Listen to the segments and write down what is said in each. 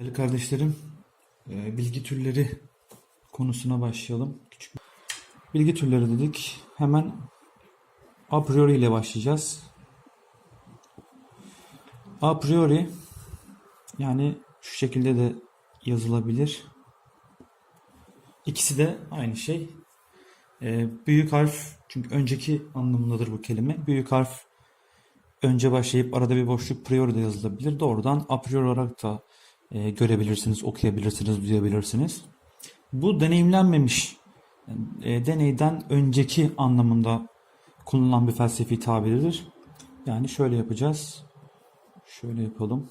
Değerli kardeşlerim, e, bilgi türleri konusuna başlayalım. Küçük bilgi türleri dedik. Hemen a priori ile başlayacağız. A priori yani şu şekilde de yazılabilir. İkisi de aynı şey. E, büyük harf çünkü önceki anlamındadır bu kelime. Büyük harf önce başlayıp arada bir boşluk priori de yazılabilir. Doğrudan a priori olarak da e, görebilirsiniz, okuyabilirsiniz, duyabilirsiniz. Bu deneyimlenmemiş, e, deneyden önceki anlamında kullanılan bir felsefi tabiridir. Yani şöyle yapacağız. Şöyle yapalım.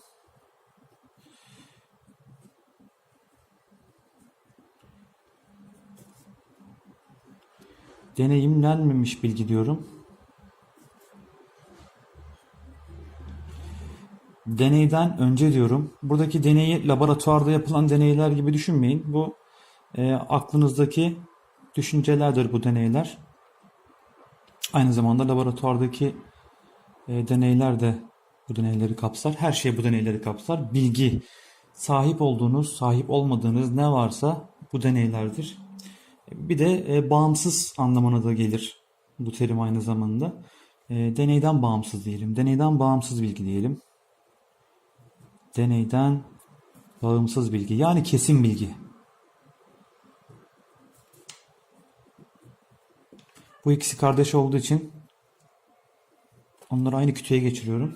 Deneyimlenmemiş bilgi diyorum. Deneyden önce diyorum. Buradaki deneyi laboratuvarda yapılan deneyler gibi düşünmeyin. Bu e, aklınızdaki düşüncelerdir bu deneyler. Aynı zamanda laboratuvardaki e, deneyler de bu deneyleri kapsar. Her şey bu deneyleri kapsar. Bilgi, sahip olduğunuz, sahip olmadığınız ne varsa bu deneylerdir. Bir de e, bağımsız anlamına da gelir bu terim aynı zamanda. E, deneyden bağımsız diyelim. Deneyden bağımsız bilgi diyelim. Deneyden bağımsız bilgi yani kesin bilgi. Bu ikisi kardeş olduğu için onları aynı kütüğe geçiriyorum.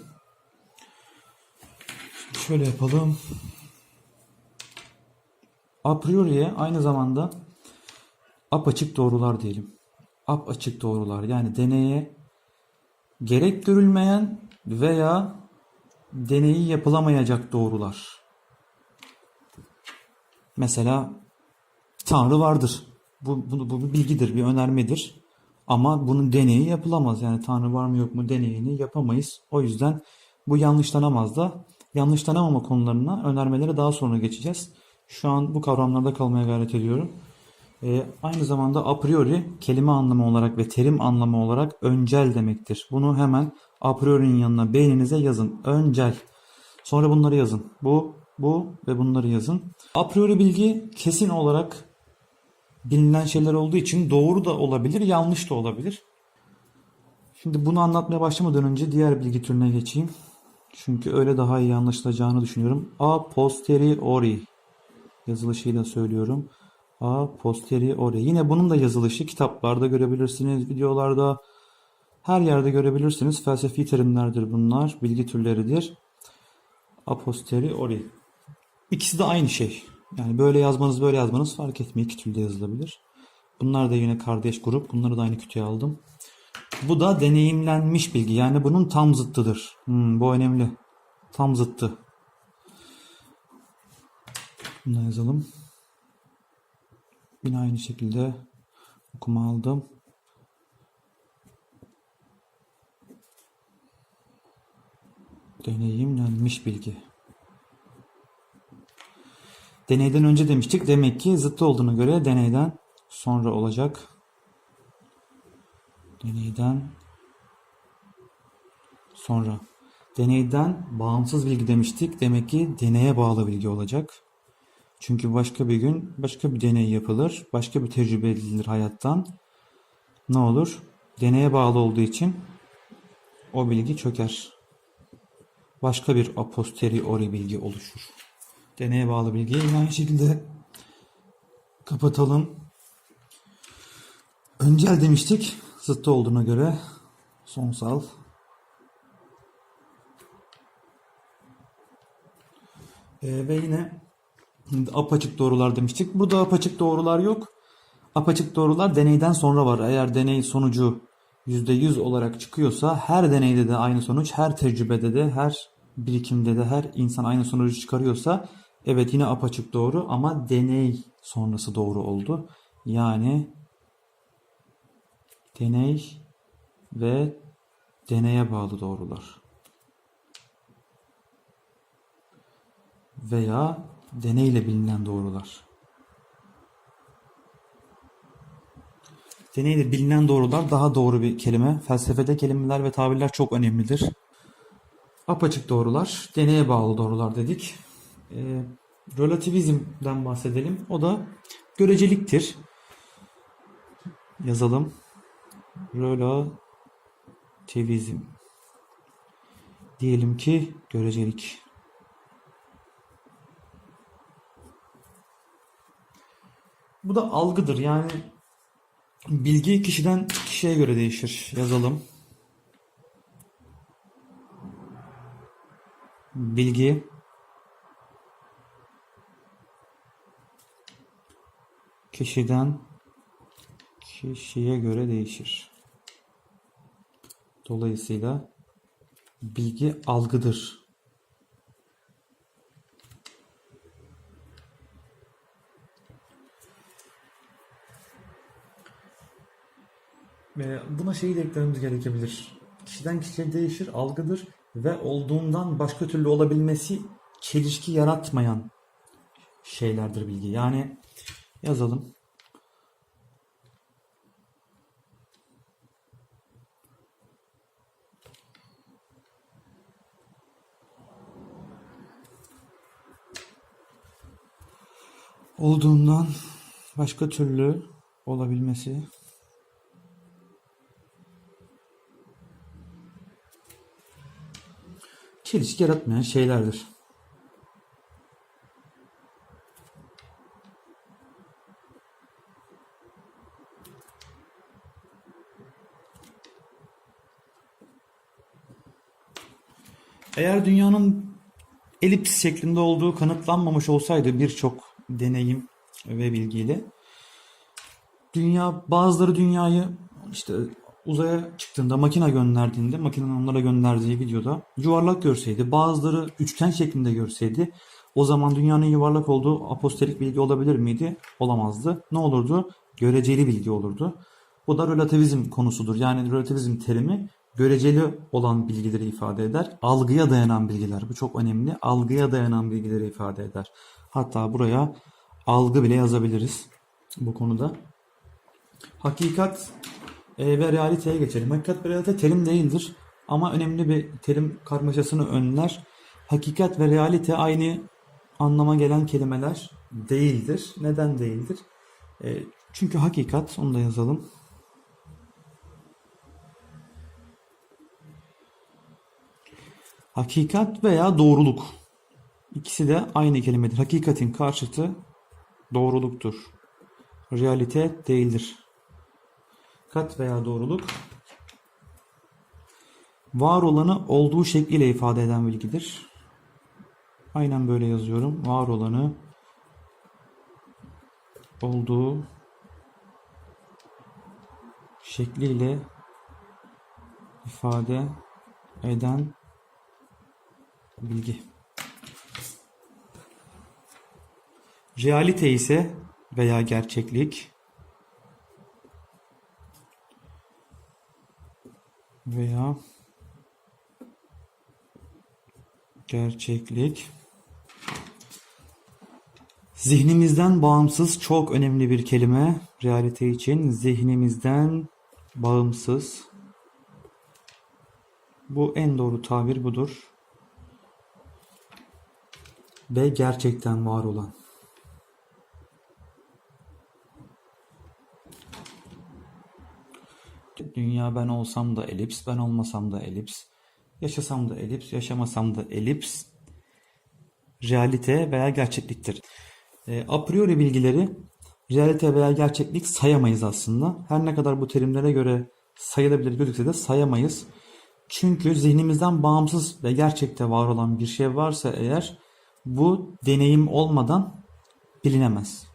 Şimdi şöyle yapalım. A priori'ye aynı zamanda apaçık doğrular diyelim. Apaçık doğrular yani deneye gerek görülmeyen veya deneyi yapılamayacak doğrular. Mesela Tanrı vardır. Bu, bu, bu bir bilgidir, bir önermedir. Ama bunun deneyi yapılamaz. Yani Tanrı var mı yok mu deneyini yapamayız. O yüzden bu yanlışlanamaz da yanlışlanamama konularına önermelere daha sonra geçeceğiz. Şu an bu kavramlarda kalmaya gayret ediyorum. Ee, aynı zamanda a priori kelime anlamı olarak ve terim anlamı olarak öncel demektir. Bunu hemen a priori'nin yanına beyninize yazın. Öncel. Sonra bunları yazın. Bu, bu ve bunları yazın. A priori bilgi kesin olarak bilinen şeyler olduğu için doğru da olabilir, yanlış da olabilir. Şimdi bunu anlatmaya başlamadan önce diğer bilgi türüne geçeyim. Çünkü öyle daha iyi anlaşılacağını düşünüyorum. A posteriori yazılışıyla söylüyorum. A posteriori. Yine bunun da yazılışı kitaplarda görebilirsiniz, videolarda, her yerde görebilirsiniz. Felsefi terimlerdir bunlar, bilgi türleridir. A posteriori. İkisi de aynı şey. Yani böyle yazmanız böyle yazmanız fark etmiyor. İki türlü yazılabilir. Bunlar da yine kardeş grup. Bunları da aynı kütüğe aldım. Bu da deneyimlenmiş bilgi. Yani bunun tam zıttıdır. Hmm, bu önemli. Tam zıttı. Bunu yazalım. Yine aynı şekilde okuma aldım. Deneyimlenmiş bilgi. Deneyden önce demiştik. Demek ki zıttı olduğuna göre deneyden sonra olacak. Deneyden sonra. Deneyden bağımsız bilgi demiştik. Demek ki deneye bağlı bilgi olacak. Çünkü başka bir gün başka bir deney yapılır. Başka bir tecrübe edilir hayattan. Ne olur? Deneye bağlı olduğu için o bilgi çöker. Başka bir a posteriori bilgi oluşur. Deneye bağlı bilgiyi aynı şekilde kapatalım. Öncel demiştik. Zıttı olduğuna göre sonsal. Ee, ve yine apaçık doğrular demiştik. Burada apaçık doğrular yok. Apaçık doğrular deneyden sonra var. Eğer deney sonucu %100 olarak çıkıyorsa her deneyde de aynı sonuç, her tecrübede de, her birikimde de her insan aynı sonucu çıkarıyorsa evet yine apaçık doğru ama deney sonrası doğru oldu. Yani deney ve deneye bağlı doğrular. Veya deneyle bilinen doğrular. Deneyle bilinen doğrular daha doğru bir kelime. Felsefede kelimeler ve tabirler çok önemlidir. Apaçık doğrular, deneye bağlı doğrular dedik. Ee, relativizmden bahsedelim. O da göreceliktir. Yazalım. Relativizm. Diyelim ki görecelik. Bu da algıdır. Yani bilgi kişiden kişiye göre değişir. Yazalım. Bilgi kişiden kişiye göre değişir. Dolayısıyla bilgi algıdır. Buna şeyi de eklememiz gerekebilir. Kişiden kişiye değişir, algıdır ve olduğundan başka türlü olabilmesi çelişki yaratmayan şeylerdir bilgi. Yani yazalım. Olduğundan başka türlü olabilmesi çelişki yaratmayan şeylerdir. Eğer dünyanın elips şeklinde olduğu kanıtlanmamış olsaydı birçok deneyim ve bilgiyle dünya bazıları dünyayı işte uzaya çıktığında makine gönderdiğinde makinenin onlara gönderdiği videoda yuvarlak görseydi bazıları üçgen şeklinde görseydi o zaman dünyanın yuvarlak olduğu apostolik bilgi olabilir miydi? Olamazdı. Ne olurdu? Göreceli bilgi olurdu. Bu da relativizm konusudur. Yani relativizm terimi göreceli olan bilgileri ifade eder. Algıya dayanan bilgiler. Bu çok önemli. Algıya dayanan bilgileri ifade eder. Hatta buraya algı bile yazabiliriz bu konuda. Hakikat e, ve realiteye geçelim. Hakikat ve realite terim değildir. Ama önemli bir terim karmaşasını önler. Hakikat ve realite aynı anlama gelen kelimeler değildir. Neden değildir? E, çünkü hakikat, onu da yazalım. Hakikat veya doğruluk. İkisi de aynı kelimedir. Hakikatin karşıtı doğruluktur. Realite değildir. Hakikat veya doğruluk var olanı olduğu şekliyle ifade eden bilgidir. Aynen böyle yazıyorum. Var olanı olduğu şekliyle ifade eden bilgi. Realite ise veya gerçeklik veya gerçeklik. Zihnimizden bağımsız çok önemli bir kelime realite için zihnimizden bağımsız. Bu en doğru tabir budur. Ve gerçekten var olan. Dünya ben olsam da elips, ben olmasam da elips, yaşasam da elips, yaşamasam da elips, realite veya gerçekliktir. E, a priori bilgileri realite veya gerçeklik sayamayız aslında. Her ne kadar bu terimlere göre sayılabilir gözükse de sayamayız. Çünkü zihnimizden bağımsız ve gerçekte var olan bir şey varsa eğer bu deneyim olmadan bilinemez.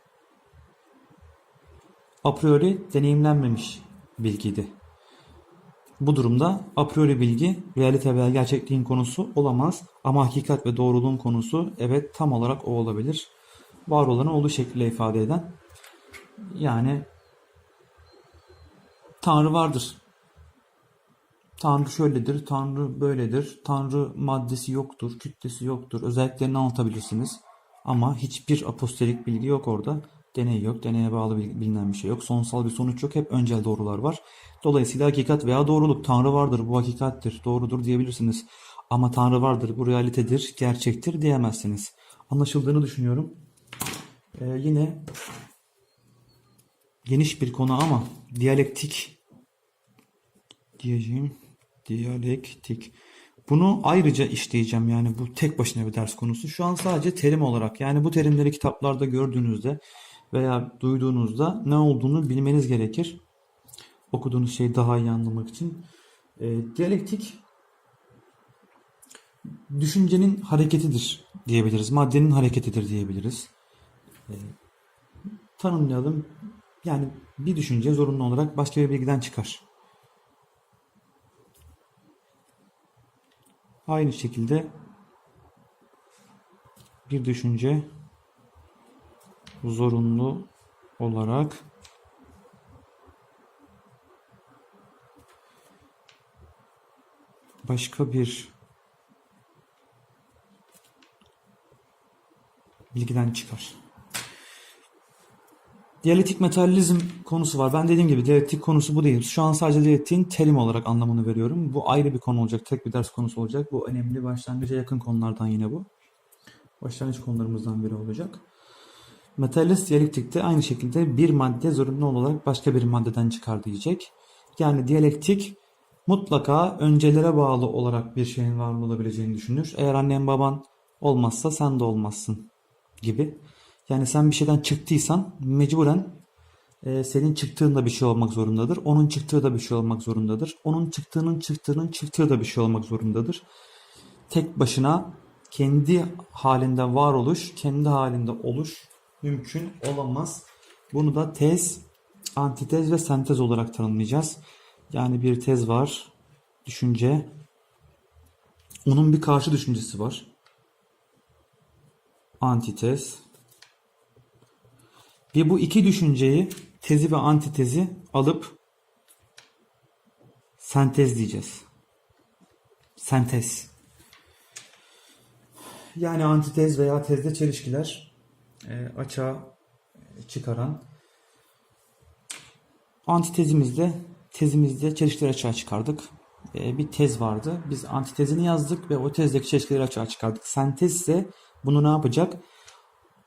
A priori deneyimlenmemiş bilgiydi. Bu durumda a priori bilgi realite veya gerçekliğin konusu olamaz ama hakikat ve doğruluğun konusu evet tam olarak o olabilir. Var olanı olduğu şekilde ifade eden yani Tanrı vardır. Tanrı şöyledir, Tanrı böyledir, Tanrı maddesi yoktur, kütlesi yoktur. Özelliklerini anlatabilirsiniz. Ama hiçbir apostolik bilgi yok orada. Deney yok, deneye bağlı bilinen bir şey yok. Sonsal bir sonuç yok, hep öncel doğrular var. Dolayısıyla hakikat veya doğruluk, Tanrı vardır, bu hakikattir, doğrudur diyebilirsiniz. Ama Tanrı vardır, bu realitedir, gerçektir diyemezsiniz. anlaşıldığını düşünüyorum. Ee, yine geniş bir konu ama diyalektik diyeceğim. Diyalektik. Bunu ayrıca işleyeceğim yani bu tek başına bir ders konusu. Şu an sadece terim olarak yani bu terimleri kitaplarda gördüğünüzde veya duyduğunuzda ne olduğunu bilmeniz gerekir. Okuduğunuz şeyi daha iyi anlamak için. E, diyalektik düşüncenin hareketidir diyebiliriz. Maddenin hareketidir diyebiliriz. E, tanımlayalım. Yani bir düşünce zorunlu olarak başka bir bilgiden çıkar. Aynı şekilde bir düşünce zorunlu olarak başka bir bilgiden çıkar. Diyalektik materyalizm konusu var. Ben dediğim gibi diyalektik konusu bu değil. Şu an sadece diyalektiğin terim olarak anlamını veriyorum. Bu ayrı bir konu olacak. Tek bir ders konusu olacak. Bu önemli başlangıca yakın konulardan yine bu. Başlangıç konularımızdan biri olacak. Materyalist diyalektikte aynı şekilde bir madde zorunlu olarak başka bir maddeden çıkar diyecek. Yani diyalektik mutlaka öncelere bağlı olarak bir şeyin var mı olabileceğini düşünür. Eğer annen baban olmazsa sen de olmazsın gibi. Yani sen bir şeyden çıktıysan mecburen e, senin çıktığın da bir şey olmak zorundadır. Onun çıktığı da bir şey olmak zorundadır. Onun çıktığının çıktığının çıktığı da bir şey olmak zorundadır. Tek başına kendi halinde varoluş, kendi halinde oluş mümkün olamaz. Bunu da tez, antitez ve sentez olarak tanımlayacağız. Yani bir tez var, düşünce. Onun bir karşı düşüncesi var. Antitez. Ve bu iki düşünceyi, tezi ve antitezi alıp sentez diyeceğiz. Sentez. Yani antitez veya tezde çelişkiler açığa çıkaran antitezimizde tezimizde çelişkileri açığa çıkardık. E, bir tez vardı. Biz antitezini yazdık ve o tezdeki çelişkileri açığa çıkardık. Sentez ise bunu ne yapacak?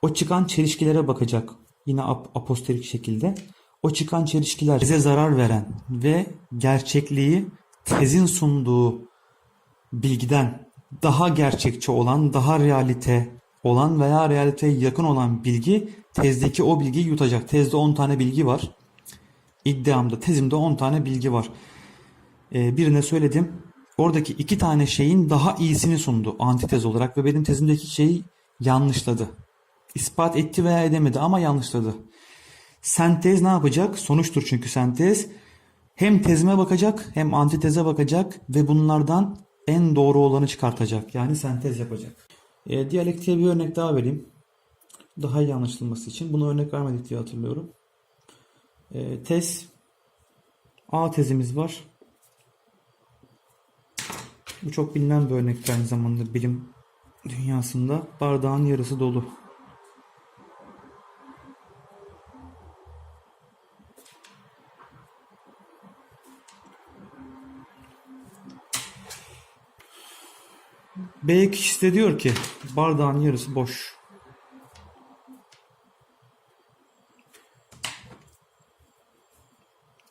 O çıkan çelişkilere bakacak. Yine ap apostolik şekilde. O çıkan çelişkiler bize zarar veren ve gerçekliği tezin sunduğu bilgiden daha gerçekçi olan, daha realite olan veya realiteye yakın olan bilgi tezdeki o bilgiyi yutacak. Tezde 10 tane bilgi var. İddiamda, tezimde 10 tane bilgi var. Ee, birine söyledim. Oradaki iki tane şeyin daha iyisini sundu antitez olarak ve benim tezimdeki şeyi yanlışladı. İspat etti veya edemedi ama yanlışladı. Sentez ne yapacak? Sonuçtur çünkü sentez. Hem tezime bakacak hem antiteze bakacak ve bunlardan en doğru olanı çıkartacak. Yani sentez yapacak. E, diyalektiğe bir örnek daha vereyim. Daha iyi anlaşılması için. Buna örnek vermedik diye hatırlıyorum. E, tez. A tezimiz var. Bu çok bilinen bir örnek aynı zamanda bilim dünyasında. Bardağın yarısı dolu. B kişisi de diyor ki bardağın yarısı boş.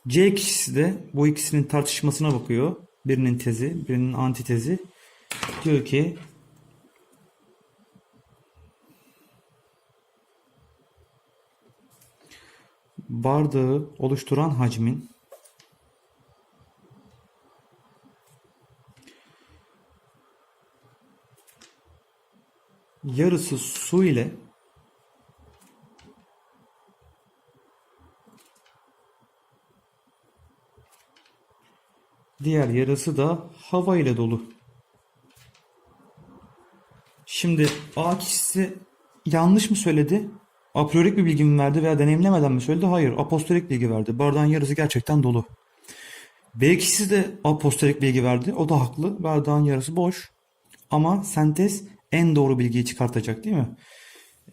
C kişisi de bu ikisinin tartışmasına bakıyor. Birinin tezi, birinin antitezi. Diyor ki bardağı oluşturan hacmin yarısı su ile diğer yarısı da hava ile dolu. Şimdi A kişisi yanlış mı söyledi? Apriorik bir bilgi mi verdi veya deneyimlemeden mi söyledi? Hayır, apostolik bilgi verdi. Bardağın yarısı gerçekten dolu. B kişisi de apostolik bilgi verdi. O da haklı. Bardağın yarısı boş. Ama sentez en doğru bilgiyi çıkartacak değil mi?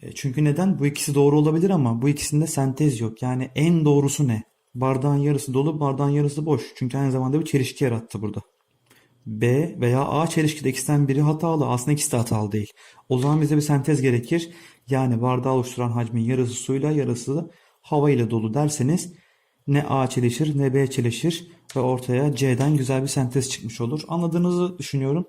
E, Çünkü neden? Bu ikisi doğru olabilir ama bu ikisinde sentez yok. Yani en doğrusu ne? Bardağın yarısı dolu, bardağın yarısı boş. Çünkü aynı zamanda bir çelişki yarattı burada. B veya A çelişkide ikisinden biri hatalı. Aslında ikisi de hatalı değil. O zaman bize bir sentez gerekir. Yani bardağı oluşturan hacmin yarısı suyla yarısı hava ile dolu derseniz ne A çelişir ne B çelişir ve ortaya C'den güzel bir sentez çıkmış olur. Anladığınızı düşünüyorum.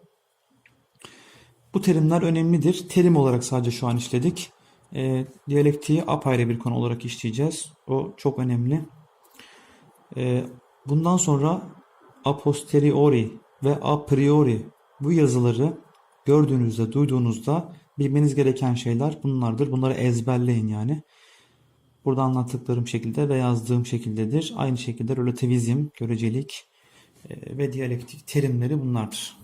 Bu terimler önemlidir. Terim olarak sadece şu an işledik. E, diyalektiği apayrı bir konu olarak işleyeceğiz. O çok önemli. E, bundan sonra a posteriori ve a priori bu yazıları gördüğünüzde, duyduğunuzda bilmeniz gereken şeyler bunlardır. Bunları ezberleyin yani. Burada anlattıklarım şekilde ve yazdığım şekildedir. Aynı şekilde relativizm, görecelik e, ve diyalektik terimleri bunlardır.